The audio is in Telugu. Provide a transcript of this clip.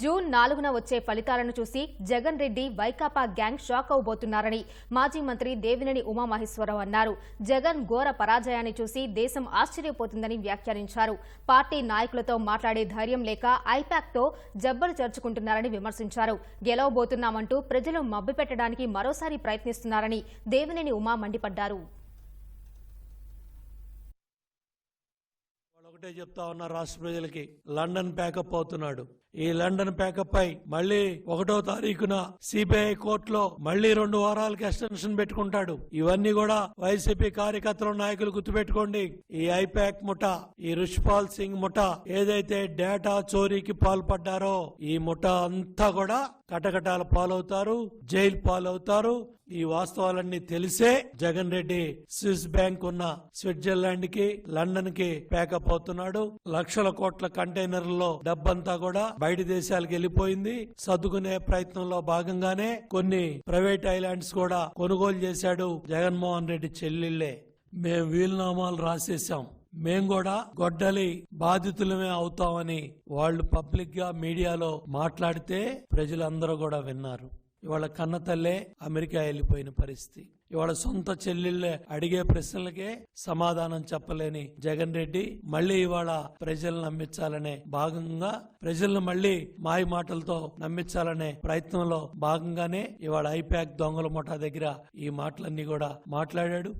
జూన్ నాలుగున వచ్చే ఫలితాలను చూసి జగన్ రెడ్డి వైకాపా గ్యాంగ్ షాక్ అవబోతున్నారని మాజీ మంత్రి దేవినేని ఉమామహేశ్వరరావు అన్నారు. జగన్ ఘోర పరాజయాన్ని చూసి దేశం ఆశ్చర్యపోతుందని వ్యాఖ్యానించారు. పార్టీ నాయకులతో మాట్లాడే ధైర్యం లేక ఐపాక్తో జబ్బలు చర్చుకుంటున్నారని విమర్శించారు. గెలవబోతున్నామంటూ ప్రజలు మభ్యపెట్టడానికి మరోసారి ప్రయత్నిస్తున్నారని దేవినేని ఉమా మండిపడ్డారు. ఒకటే చెప్తా ఉన్నా రాష్ట్ర ప్రజలకి. లండన్ ప్యాకప్ అవుతున్నాడు. ఈ లండన్ ప్యాకప్ పై మళ్ళీ ఒకటో తారీఖున సిబిఐ కోర్టులో మళ్ళీ రెండు వారాలకి ఎక్స్టెన్షన్ పెట్టుకుంటాడు. ఇవన్నీ కూడా వైసీపీ కార్యకర్తలు నాయకులు గుర్తుపెట్టుకోండి. ఈ ఐపాక్ ముఠ ఈ రుష్పాల్ సింగ్ ముఠ ఏదైతే డేటా చోరీకి పాల్పడ్డారో ఈ ముఠ అంతా కూడా కటకటాల పాలవుతారు జైలు పాలవుతారు. ఈ వాస్తవాలన్నీ తెలిసే జగన్ రెడ్డి స్విస్ బ్యాంక్ ఉన్న స్విట్జర్లాండ్కి లండన్కి ప్యాకప్ అవుతున్నాడు. లక్షల కోట్ల కంటైనర్లలో డబ్బంతా కూడా బయట దేశాలకు వెళ్ళిపోయింది. సర్దుకునే ప్రయత్నంలో భాగంగానే కొన్ని ప్రైవేట్ ఐలాండ్స్ కూడా కొనుగోలు చేశాడు జగన్మోహన్ రెడ్డి చెల్లెళ్ళే మేం వీలునామాలు రాసేసాం మేం కూడా గొడ్డలి బాధితులమే అవుతామని వాళ్ళు పబ్లిక్గా మీడియాలో మాట్లాడితే ప్రజలందరూ కూడా విన్నారు. ఇవాళ కన్న తల్లే అమెరికా వెళ్ళిపోయిన పరిస్థితి. ఇవాళ సొంత చెల్లెళ్ళే అడిగే ప్రశ్నలకే సమాధానం చెప్పలేని జగన్ రెడ్డి మళ్ళీ ఇవాళ ప్రజలను నమ్మించాలనే భాగంగా ప్రజలను మళ్ళీ మాయ మాటలతో నమ్మించాలనే ప్రయత్నంలో భాగంగానే ఇవాళ ఐపాక్ దొంగల ముఠా దగ్గర ఈ మాటలన్నీ కూడా మాట్లాడాడు.